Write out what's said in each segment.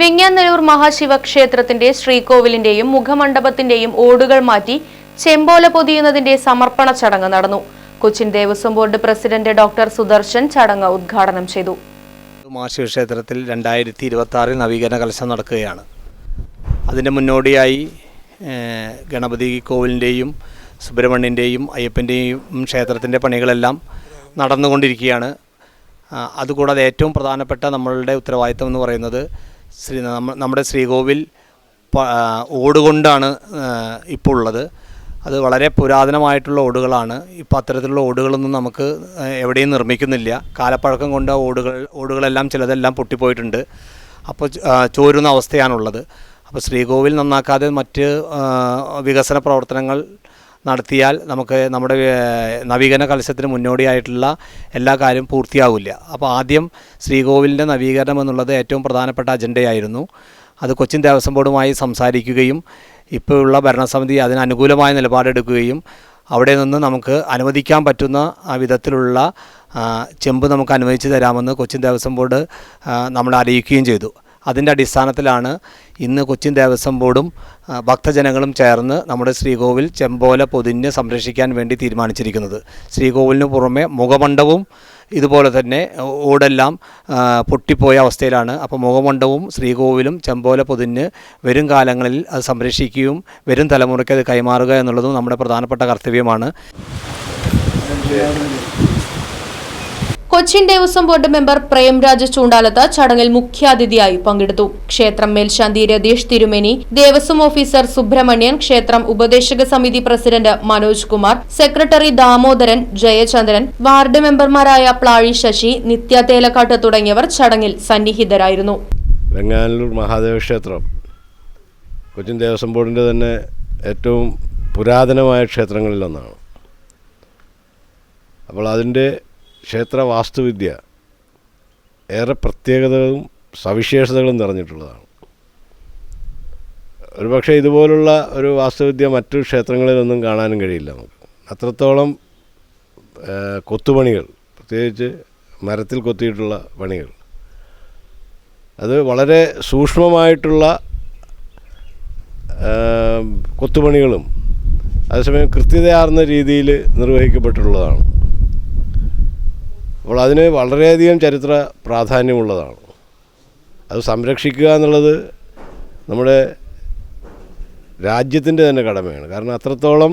വെങ്ങാനല്ലൂർ മഹാശിവക്ഷേത്രത്തിന്റെ ശ്രീകോവിലിന്റെയും മുഖമണ്ഡപത്തിന്റെയും ഓടുകൾ മാറ്റി ചെമ്പോല പൊതിയുന്നതിന്റെ സമർപ്പണ ചടങ്ങ് നടന്നു. Cochin Devaswom board president doctor Sudarshan ചടങ്ങ് ഉദ്ഘാടനം ചെയ്തു. മഹാശിവക്ഷേത്രത്തിൽ രണ്ടായിരത്തി ഇരുപത്തി ആറിൽ നവീകരണ കലശം നടക്കുകയാണ്. അതിന്റെ മുന്നോടിയായി ഗണപതി കോവിലിന്റെയും സുബ്രഹ്മണ്യന്റെയും അയ്യപ്പന്റെയും ക്ഷേത്രത്തിന്റെ പണികളെല്ലാം നടന്നുകൊണ്ടിരിക്കുകയാണ്. അതുകൂടാതെ ഏറ്റവും പ്രധാനപ്പെട്ട നമ്മളുടെ ഉത്തരവാദിത്തം എന്ന് പറയുന്നത് ശ്രീ നമ്മുടെ ശ്രീകോവിൽ ഓടുകൊണ്ടാണ് ഇപ്പോൾ ഉള്ളത് അത് വളരെ പുരാതനമായിട്ടുള്ള ഓടുകളാണ്. ഇപ്പോൾ അത്തരത്തിലുള്ള ഓടുകളൊന്നും നമുക്ക് എവിടെയും നിർമ്മിക്കുന്നില്ല. കാലപ്പഴക്കം കൊണ്ട് ഓടുകൾ ഓടുകളെല്ലാം ചിലതെല്ലാം പൊട്ടിപ്പോയിട്ടുണ്ട്. അപ്പോൾ ചോരുന്ന അവസ്ഥയാണുള്ളത്. അപ്പോൾ ശ്രീകോവിൽ നന്നാക്കാതെ മറ്റ് വികസന പ്രവർത്തനങ്ങൾ നടത്തിയാൽ നമുക്ക് നമ്മുടെ നവീകരണ കലശത്തിന് മുന്നോടിയായിട്ടുള്ള എല്ലാ കാര്യവും പൂർത്തിയാവില്ല. അപ്പോൾ ആദ്യം ശ്രീകോവിലിന്റെ നവീകരണം എന്നുള്ളത് ഏറ്റവും പ്രധാനപ്പെട്ട അജണ്ടയായിരുന്നു. അത് കൊച്ചിൻ ദേവസ്വം ബോർഡുമായി സംസാരിക്കുകയും ഇപ്പോഴുള്ള ഭരണസമിതി അതിന് അനുകൂലമായ നിലപാടെടുക്കുകയും അവിടെ നിന്ന് നമുക്ക് അനുവദിക്കാൻ പറ്റുന്ന വിധത്തിലുള്ള ചെമ്പ് നമുക്ക് അനുവദിച്ചു തരാമെന്ന് കൊച്ചിൻ ദേവസ്വം ബോർഡ് നമ്മളെ അറിയിക്കുകയും ചെയ്തു. അതിന്റെ അടിസ്ഥാനത്തിലാണ് ഇന്ന് കൊച്ചിൻ ദേവസ്വം ബോർഡും ഭക്തജനങ്ങളും ചേർന്ന് നമ്മുടെ ശ്രീകോവിൽ ചെമ്പോല പൊതിഞ്ഞ് സംരക്ഷിക്കാൻ വേണ്ടി തീരുമാനിച്ചിരിക്കുന്നത്. ശ്രീകോവിലിന് പുറമെ മുഖമണ്ഡവും ഇതുപോലെ തന്നെ ഓടെല്ലാം പൊട്ടിപ്പോയ അവസ്ഥയിലാണ്. അപ്പോൾ മുഖമണ്ഡവും ശ്രീകോവിലും ചെമ്പോല പൊതിഞ്ഞ് വരും കാലങ്ങളിൽ അത് സംരക്ഷിക്കുകയും വരും തലമുറയ്ക്ക് അത് കൈമാറുക എന്നുള്ളതും നമ്മുടെ പ്രധാനപ്പെട്ട കർത്തവ്യമാണ്. കൊച്ചിൻ ദേവസ്വം ബോർഡ് മെമ്പർ പ്രേംരാജ് ചൂണ്ടാലത്ത് ചടങ്ങിൽ മുഖ്യാതിഥിയായി പങ്കെടുത്തു. ക്ഷേത്രം മേൽശാന്തി രതീഷ് തിരുമേനി ദേവസ്വം ഓഫീസർ സുബ്രഹ്മണ്യൻ ക്ഷേത്രം ഉപദേശക സമിതി president Manoj Kumar secretary Damodaran Jayachandran ward മെമ്പർമാരായ പ്ലാഴി ശശി നിത്യ തേലക്കാട്ട് തുടങ്ങിയവർ ചടങ്ങിൽ സന്നിഹിതരായിരുന്നു. വെങ്ങാനല്ലൂർ മഹാദേവ ക്ഷേത്രം കൊച്ചിൻ ദേവസ്വം ബോർഡിന്റെ തന്നെ ഏറ്റവും പുരാതനമായ ക്ഷേത്രങ്ങളിലൊന്നാണ് അപ്പോൾ അതിന്റെ ക്ഷേത്ര വാസ്തുവിദ്യ ഏറെ പ്രത്യേകതകളും സവിശേഷതകളും നിറഞ്ഞിട്ടുള്ളതാണ്. ഒരുപക്ഷെ ഇതുപോലുള്ള ഒരു വാസ്തുവിദ്യ മറ്റു ക്ഷേത്രങ്ങളിലൊന്നും കാണാനും കഴിയില്ല നമുക്ക്. അത്രത്തോളം കൊത്തുപണികൾ പ്രത്യേകിച്ച് മരത്തിൽ കൊത്തിയിട്ടുള്ള പണികൾ. അത് വളരെ സൂക്ഷ്മമായിട്ടുള്ള കൊത്തുപണികളും അതേസമയം കൃത്യതയാർന്ന രീതിയിൽ നിർവഹിക്കപ്പെട്ടിട്ടുള്ളതാണ്. അപ്പോൾ അതിന് വളരെയധികം ചരിത്ര പ്രാധാന്യമുള്ളതാണ്. അത് സംരക്ഷിക്കുക എന്നുള്ളത് നമ്മുടെ രാജ്യത്തിന്റെ തന്നെ കടമയാണ്. കാരണം അത്രത്തോളം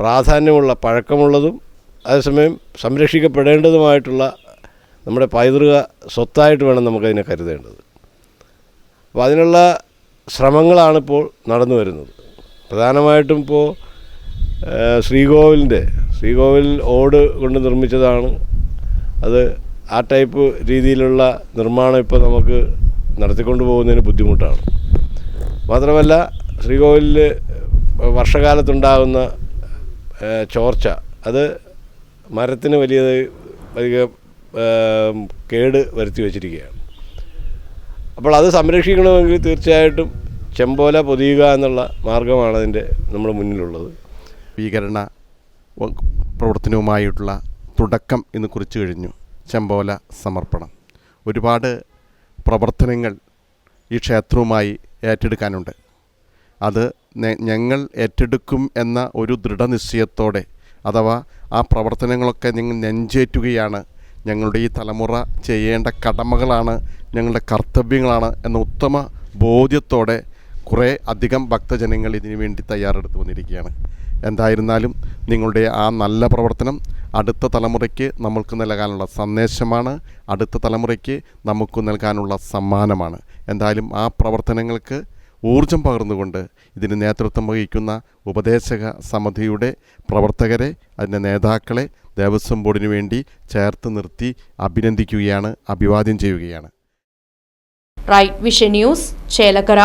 പ്രാധാന്യമുള്ള പഴക്കമുള്ളതും അതേസമയം സംരക്ഷിക്കപ്പെടേണ്ടതുമായിട്ടുള്ള നമ്മുടെ പൈതൃക സ്വത്തായിട്ട് വേണം നമുക്കതിനെ കരുതേണ്ടത്. അപ്പോൾ അതിനുള്ള ശ്രമങ്ങളാണിപ്പോൾ നടന്നു വരുന്നത്. പ്രധാനമായിട്ടും ഇപ്പോൾ ശ്രീകോവിലിന്റെ ശ്രീകോവിൽ ഓട് കൊണ്ട് നിർമ്മിച്ചതാണ് അത് ആ ടൈപ്പ് രീതിയിലുള്ള നിർമ്മാണം ഇപ്പോൾ നമുക്ക് നടത്തിക്കൊണ്ട് പോകുന്നതിന് ബുദ്ധിമുട്ടാണ്. മാത്രമല്ല ശ്രീകോവിലിൽ വർഷകാലത്തുണ്ടാകുന്ന ചോർച്ച അത് മരത്തിന് വലിയ വലിയ കേട് വരുത്തി വച്ചിരിക്കുകയാണ്. അപ്പോൾ അത് സംരക്ഷിക്കണമെങ്കിൽ തീർച്ചയായിട്ടും ചെമ്പോല പൊതിയുക എന്നുള്ള മാർഗമാണ് അതിന്റെ നമ്മുടെ മുന്നിലുള്ളത്. ഭീകരണ പ്രവർത്തനവുമായിട്ടുള്ള തുടക്കം എന്ന് കുറിച്ചു കഴിഞ്ഞു. ചെമ്പോല സമർപ്പണം. ഒരുപാട് പ്രവർത്തനങ്ങൾ ഈ ക്ഷേത്രവുമായി ഏറ്റെടുക്കാനുണ്ട്. അത് ഞങ്ങൾ ഏറ്റെടുക്കും എന്ന ഒരു ദൃഢനിശ്ചയത്തോടെ അഥവാ ആ പ്രവർത്തനങ്ങളൊക്കെ ഞങ്ങൾ നെഞ്ചേറ്റുകയാണ് ഞങ്ങളുടെ ഈ തലമുറ ചെയ്യേണ്ട കടമകളാണ് ഞങ്ങളുടെ കർത്തവ്യങ്ങളാണ് എന്ന ഉത്തമ ബോധ്യത്തോടെ കുറേ അധികം ഭക്തജനങ്ങൾ ഇതിനു വേണ്ടി തയ്യാറെടുത്ത് വന്നിരിക്കുകയാണ്. എന്തായിരുന്നാലും നിങ്ങളുടെ ആ നല്ല പ്രവർത്തനം അടുത്ത തലമുറയ്ക്ക് നമ്മൾക്ക് നൽകാനുള്ള സന്ദേശമാണ്. അടുത്ത തലമുറയ്ക്ക് നമുക്ക് നൽകാനുള്ള സമ്മാനമാണ്. എന്തായാലും ആ പ്രവർത്തനങ്ങൾക്ക് ഊർജം പകർന്നുകൊണ്ട് ഇതിന് നേതൃത്വം വഹിക്കുന്ന ഉപദേശക സമിതിയുടെ പ്രവർത്തകരെ അതിന്റെ നേതാക്കളെ ദേവസ്വം ബോർഡിന് വേണ്ടി ചേർത്ത് നിർത്തി അഭിനന്ദിക്കുകയാണ് അഭിവാദ്യം ചെയ്യുകയാണ്. Right Vision News Chelakkara.